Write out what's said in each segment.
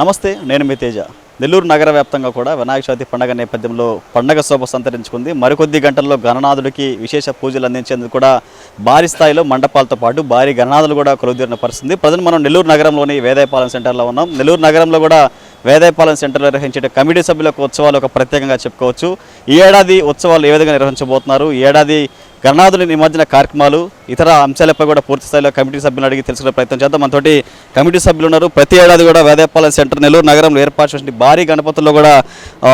నమస్తే నేను మీ తేజ. నెల్లూరు నగర వ్యాప్తంగా కూడా వినాయక చవితి పండుగ నేపథ్యంలో పండగ శోభ సంతరించుకుంది. మరికొద్ది గంటల్లో గణనాథుడికి విశేష పూజలు అందించేందుకు కూడా భారీ స్థాయిలో మండపాలతో పాటు భారీ గణనాథులు కూడా కొలువుదీరిన పరిస్థితి. ప్రజలు మనం నెల్లూరు నగరంలోని వేదాయపాలెం సెంటర్లో ఉన్నాం. నెల్లూరు నగరంలో కూడా వేదాయపాలెం సెంటర్లో నిర్వహించే కమిటీ సభ్యులకు ఉత్సవాలు ఒక ప్రత్యేకంగా చెప్పుకోవచ్చు. ఈ ఏడాది ఉత్సవాలు ఏ విధంగా నిర్వహించబోతున్నారు? ఈ ఏడాది గణనాథుని నిమజ్జన కార్యక్రమాలు ఇతర అంశాలపై కూడా పూర్తి స్థాయిలో కమిటీ సభ్యులను అడిగి తెలుసుకునే ప్రయత్నం చేద్దాం. మనతోటి కమిటీ సభ్యులు ఉన్నారు. ప్రతి ఏడాది కూడా వేదాయపాలెం సెంటర్ నెల్లూరు నగరంలో ఏర్పాటు చేసిన భారీ గణపతుల్లో కూడా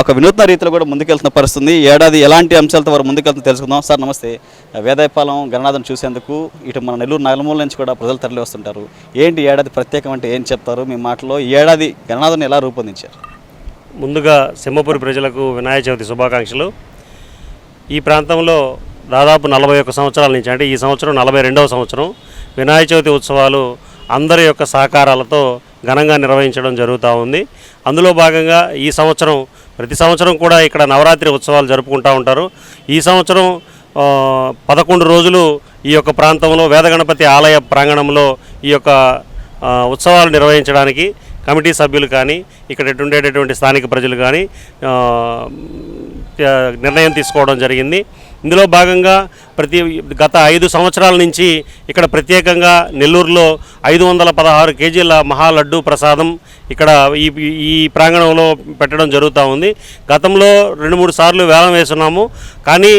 ఒక వినూత్న రీతిలో కూడా ముందుకెళ్తున్న పరిస్థితుంది. ఏడాది ఎలాంటి అంశాలతో వారు ముందుకెళ్తున్న తెలుసుకుందాం. సార్ నమస్తే. వేదాయపాలెం గణనాథం చూసేందుకు ఇటు మన నెల్లూరు నగరమూల నుంచి కూడా ప్రజలు తరలి వస్తుంటారు ఏంటి ఏడాది ప్రత్యేకం అంటే ఏం చెప్తారు? మీ మాటలో ఈ ఏడాది గణనాథుని ఎలా రూపొందించారు? ముందుగా సింహపూరి ప్రజలకు వినాయక చవితి శుభాకాంక్షలు. ఈ ప్రాంతంలో దాదాపు నలభై ఒక్క సంవత్సరాల నుంచి అంటే ఈ సంవత్సరం నలభై రెండవ సంవత్సరం వినాయక చవితి ఉత్సవాలు అందరి యొక్క సహకారాలతో ఘనంగా నిర్వహించడం జరుగుతూ ఉంది. అందులో భాగంగా ఈ సంవత్సరం ప్రతి సంవత్సరం కూడా ఇక్కడ నవరాత్రి ఉత్సవాలు జరుపుకుంటూ ఉంటారు. ఈ సంవత్సరం పదకొండు రోజులు ఈ యొక్క ప్రాంతంలో వేదగణపతి ఆలయ ప్రాంగణంలో ఈ యొక్క ఉత్సవాలు నిర్వహించడానికి కమిటీ సభ్యులు కానీ ఇక్కడ ఉండేటటువంటి స్థానిక ప్రజలు కానీ నిర్ణయం తీసుకోవడం జరిగింది. ఇందులో భాగంగా ప్రతి గత ఐదు సంవత్సరాల నుంచి ఇక్కడ ప్రత్యేకంగా నెల్లూరులో ఐదు వందల పదహారు కేజీల మహాలడ్డు ప్రసాదం ఇక్కడ ఈ ఈ ప్రాంగణంలో పెట్టడం జరుగుతూ ఉంది. గతంలో రెండు మూడు సార్లు వేలం వేస్తున్నాము. కానీ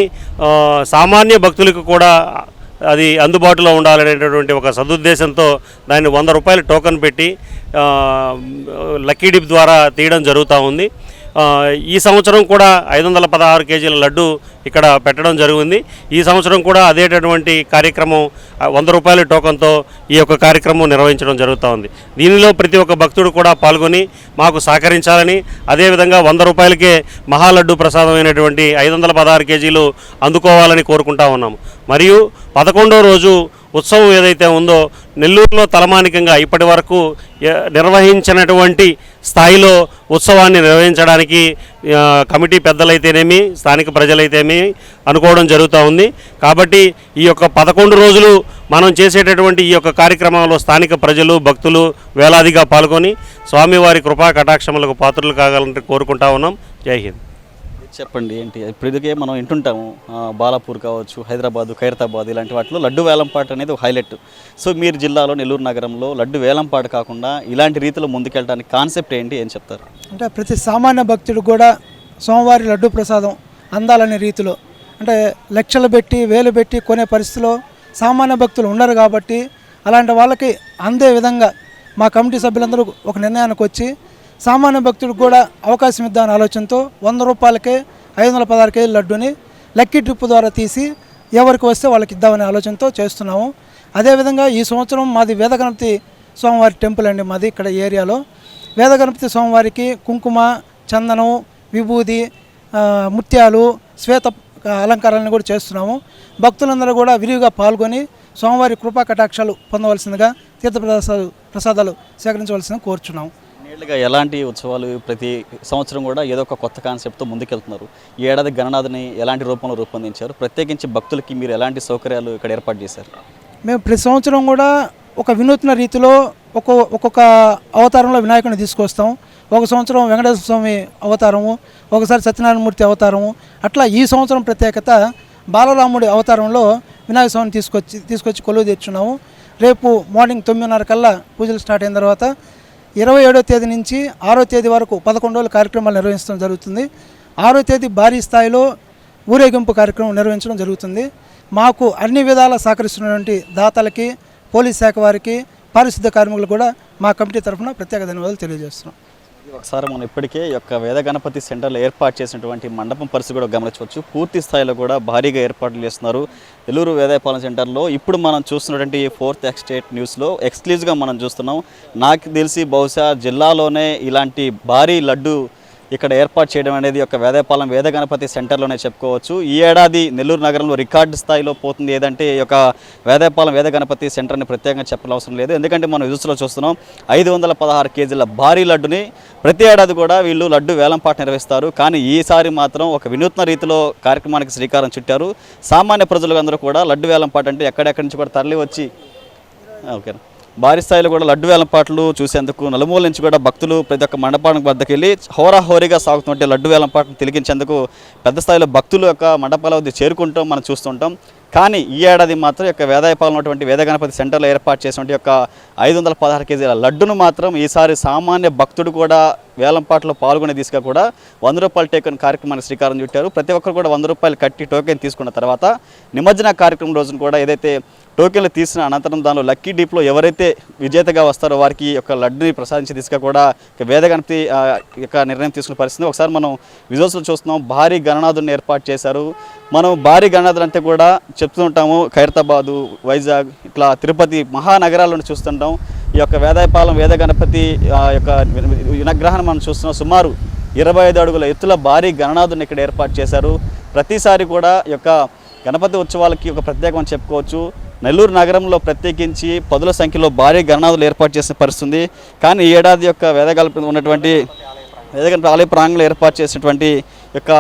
సామాన్య భక్తులకు కూడా అది అందుబాటులో ఉండాలనేటటువంటి ఒక సదుద్దేశంతో దాన్ని వంద రూపాయలు టోకెన్ పెట్టి లక్కీ డిప్ ద్వారా తీయడం జరుగుతూ ఉంది. ఈ సంవత్సరం కూడా ఐదు వందల పదహారు కేజీల లడ్డు ఇక్కడ పెట్టడం జరిగింది. ఈ సంవత్సరం కూడా అదేటటువంటి కార్యక్రమం వంద రూపాయల టోకన్తో ఈ యొక్క కార్యక్రమం నిర్వహించడం జరుగుతూ ఉంది. దీనిలో ప్రతి ఒక్క భక్తుడు కూడా పాల్గొని మాకు సహకరించాలని అదేవిధంగా వంద రూపాయలకే మహాలడ్డు ప్రసాదమైనటువంటి ఐదు వందల పదహారు కేజీలు అందుకోవాలని కోరుకుంటా ఉన్నాము. మరియు పదకొండో రోజు ఉత్సవం ఏదైతే ఉందో నెల్లూరులో తలమానికంగా ఇప్పటి వరకు నిర్వహించినటువంటి స్థాయిలో ఉత్సవాన్ని నిర్వహించడానికి కమిటీ పెద్దలైతేనేమి స్థానిక ప్రజలైతేమి అనుకోవడం జరుగుతూ ఉంది. కాబట్టి ఈ యొక్క పదకొండు రోజులు మనం చేసేటటువంటి ఈ యొక్క కార్యక్రమంలో స్థానిక ప్రజలు భక్తులు వేలాదిగా పాల్గొని స్వామివారి కృపా కటాక్షములకు పాత్రలు కావాలని కోరుకుంటా ఉన్నాం. జై హింద్. చెప్పండి ఏంటి? ఇప్పుడు ఇదికే మనం వింటుంటాము బాలాపూర్ కావచ్చు హైదరాబాద్ ఖైరతాబాద్ ఇలాంటి వాటిలో లడ్డు వేలంపాట అనేది ఒక హైలైట్. సో మీరు జిల్లాలో నెల్లూరు నగరంలో లడ్డు వేలంపాట కాకుండా ఇలాంటి రీతిలో ముందుకెళ్ళడానికి కాన్సెప్ట్ ఏంటి ఏం చెప్తారు? అంటే ప్రతి సామాన్య భక్తుడు కూడా సోమవారి లడ్డు ప్రసాదం అందాలనే రీతిలో అంటే లక్షలు పెట్టి వేలు పెట్టి కొనే పరిస్థితిలో సామాన్య భక్తులు ఉండరు కాబట్టి అలాంటి వాళ్ళకి అందే విధంగా మా కమిటీ సభ్యులందరూ ఒక నిర్ణయానికి వచ్చి సామాన్య భక్తుడికి కూడా అవకాశం ఇద్దామనే ఆలోచనతో వంద రూపాయలకే ఐదు వందల పదహారు కేజీల లడ్డుని లక్కీ ట్రిప్ ద్వారా తీసి ఎవరికి వస్తే వాళ్ళకి ఇద్దామనే ఆలోచనతో చేస్తున్నాము. అదేవిధంగా ఈ సంవత్సరం మాది వేదగణపతి స్వామివారి టెంపుల్ అండి మాది ఇక్కడ ఏరియాలో. వేదగణపతి స్వామివారికి కుంకుమ చందనం విభూది ముత్యాలు శ్వేత అలంకారాలను కూడా చేస్తున్నాము. భక్తులందరూ కూడా విరివిగా పాల్గొని స్వామివారి కృపా కటాక్షాలు పొందవలసిందిగా తీర్థ ప్రసాదాలు సేకరించవలసిందిగా కోరుచున్నాము. ఏళ్ళుగా ఎలాంటి ఉత్సవాలు ప్రతి సంవత్సరం కూడా ఏదో ఒక కొత్త కాన్సెప్ట్తో ముందుకెళ్తున్నారు. ఈ ఏడాది గణనాథని ఎలాంటి రూపంలో రూపొందించారు? ప్రత్యేకించి భక్తులకి మీరు ఎలాంటి సౌకర్యాలు ఇక్కడ ఏర్పాటు చేశారు? మేము ప్రతి సంవత్సరం కూడా ఒక వినూత్న రీతిలో ఒక్కో ఒక్కొక్క అవతారంలో వినాయకుడిని తీసుకొస్తాం. ఒక సంవత్సరం వెంకటేశ్వర స్వామి అవతారము ఒకసారి సత్యనారాయణమూర్తి అవతారము అట్లా ఈ సంవత్సరం ప్రత్యేకత బాలరాముడి అవతారంలో వినాయక స్వామిని తీసుకొచ్చి తీసుకొచ్చి కొలువు తెచ్చున్నాము రేపు మార్నింగ్ తొమ్మిదిన్నర కల్లా పూజలు స్టార్ట్ అయిన తర్వాత ఇరవై ఏడో తేదీ నుంచి ఆరో తేదీ వరకు పదకొండు రోజుల కార్యక్రమాలు నిర్వహించడం జరుగుతుంది. ఆరో తేదీ భారీ స్థాయిలో ఊరేగింపు కార్యక్రమం నిర్వహించడం జరుగుతుంది. మాకు అన్ని విధాలా సహకరిస్తున్నటువంటి దాతలకి పోలీస్ శాఖ వారికి పారిశుద్ధ కార్మికులు కూడా మా కమిటీ తరఫున ప్రత్యేక ధన్యవాదాలు తెలియజేస్తున్నాం. ఒకసారి మనం ఇప్పటికే ఈ యొక్క వేద గణపతి సెంటర్లో ఏర్పాటు చేసినటువంటి మండపం పరిస్థితి కూడా గమనించవచ్చు. పూర్తి స్థాయిలో కూడా భారీగా ఏర్పాట్లు చేస్తున్నారు. నెల్లూరు వేదాయపాలెం సెంటర్లో ఇప్పుడు మనం చూస్తున్నటువంటి ఫోర్త్ ఎక్స్టేట్ న్యూస్లో ఎక్స్క్లూజివ్గా మనం చూస్తున్నాం. నాకు తెలిసి బహుశా జిల్లాలోనే ఇలాంటి భారీ లడ్డు ఇక్కడ ఏర్పాటు చేయడం అనేది ఒక వేదపాలెం వేద గణపతి సెంటర్లోనే చెప్పుకోవచ్చు. ఈ ఏడాది నెల్లూరు నగరంలో రికార్డు స్థాయిలో పోతుంది. ఏదంటే ఈ యొక్క వేదపాలెం వేద గణపతి సెంటర్ని ప్రత్యేకంగా చెప్పనవసరం లేదు. ఎందుకంటే మనం యూస్లో చూస్తున్నాం ఐదు వందల పదహారు కేజీల భారీ లడ్డుని ప్రతి ఏడాది కూడా వీళ్ళు లడ్డు వేలంపాట నిర్వహిస్తారు. కానీ ఈసారి మాత్రం ఒక వినూత్న రీతిలో కార్యక్రమానికి శ్రీకారం చుట్టారు. సామాన్య ప్రజలందరూ కూడా లడ్డు వేలంపాట అంటే ఎక్కడెక్కడి నుంచి కూడా తరలి వచ్చి ఓకేనా? భారీ స్థాయిలో కూడా లడ్డు వేలం పాటలు చూసేందుకు నలుమూల నుంచి కూడా భక్తులు ప్రతి ఒక్క మండపానికి వద్దకు వెళ్ళి హోరాహోరీగా సాగుతుంటే లడ్డు వేలంపాట్లను తిరిగించేందుకు పెద్ద స్థాయిలో భక్తులు యొక్క మండపాల వద్ద చేరుకుంటాం మనం చూస్తుంటాం. కానీ ఈ ఏడాది మాత్రం యొక్క వేదాయపాలెం ఉన్నటువంటి వేద గణపతి సెంటర్లో ఏర్పాటు చేసినటువంటి యొక్క ఐదు వందల పదహారు కేజీల లడ్డును మాత్రం ఈసారి సామాన్య భక్తుడు కూడా వేలంపాట్లో పాల్గొనే దిశగా కూడా వంద రూపాయలు టోకెన్ కార్యక్రమానికి శ్రీకారం చుట్టారు. ప్రతి ఒక్కరు కూడా వంద రూపాయలు కట్టి టోకెన్ తీసుకున్న తర్వాత నిమజ్జన కార్యక్రమం రోజున కూడా ఏదైతే టోకెన్లు తీసిన అనంతరం దానిలో లక్కీ డీప్లో ఎవరైతే విజేతగా వస్తారో వారికి యొక్క లడ్డుని ప్రసాదించే దిశగా కూడా వేద గణపతి యొక్క నిర్ణయం తీసుకున్న పరిస్థితి ఒకసారి మనం విజువల్స్లో చూస్తున్నాం. భారీ గణనాథుని ఏర్పాటు చేశారు. మనం భారీ గణనాథులు అంటే కూడా చెప్తూ ఉంటాము ఖైరతాబాదు వైజాగ్ ఇట్లా తిరుపతి మహానగరాలను చూస్తుంటాం. ఈ యొక్క వేదాయపాలెం వేద గణపతి యొక్క వినగ్రహాన్ని మనం చూస్తున్నాం. సుమారు ఇరవై ఐదు అడుగుల ఎత్తుల భారీ గణనాథుని ఇక్కడ ఏర్పాటు చేశారు. ప్రతిసారి కూడా యొక్క గణపతి ఉత్సవాలకి ఒక ప్రత్యేకం చెప్పుకోవచ్చు. నెల్లూరు నగరంలో ప్రత్యేకించి పదుల సంఖ్యలో భారీ గణనాథులు ఏర్పాటు చేసిన పరిస్థితుంది. కానీ ఈ ఏడాది యొక్క వేదగల్ప ఉన్నటువంటి వేదగల్ప ఆలయ ప్రాంగంలో ఏర్పాటు చేసినటువంటి యొక్క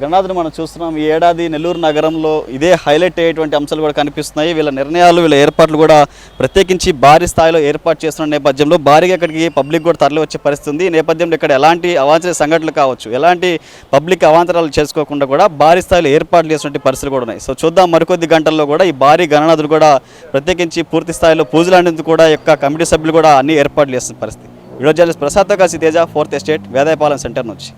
గణనాథుని మనం చూస్తున్నాం. ఈ ఏడాది నెల్లూరు నగరంలో ఇదే హైలైట్ అయ్యేటువంటి అంశాలు కూడా కనిపిస్తున్నాయి. వీళ్ళ నిర్ణయాలు వీళ్ళ ఏర్పాట్లు కూడా ప్రత్యేకించి భారీ స్థాయిలో ఏర్పాటు చేస్తున్న నేపథ్యంలో భారీగా ఇక్కడికి పబ్లిక్ కూడా తరలి వచ్చే పరిస్థితి ఉంది ఈ నేపథ్యంలో ఇక్కడ ఎలాంటి అవాంఛనీయ సంఘటనలు కావచ్చు ఎలాంటి పబ్లిక్ అవాంతరాలు చేసుకోకుండా కూడా భారీ స్థాయిలో ఏర్పాట్లు చేసినటువంటి పరిస్థితులు కూడా ఉన్నాయి. సో చూద్దాం మరికొద్ది గంటల్లో కూడా ఈ భారీ గణనాథులు కూడా ప్రత్యేకించి పూర్తి స్థాయిలో పూజలు అనేందుకు కూడా యొక్క కమిటీ సభ్యులు కూడా అన్ని ఏర్పాట్లు చేస్తున్న పరిస్థితి. వీడియో జర్నలిస్ట్ ప్రసాద్ కలిసి Teja fourth estate Vedayapalem centre నుంచి.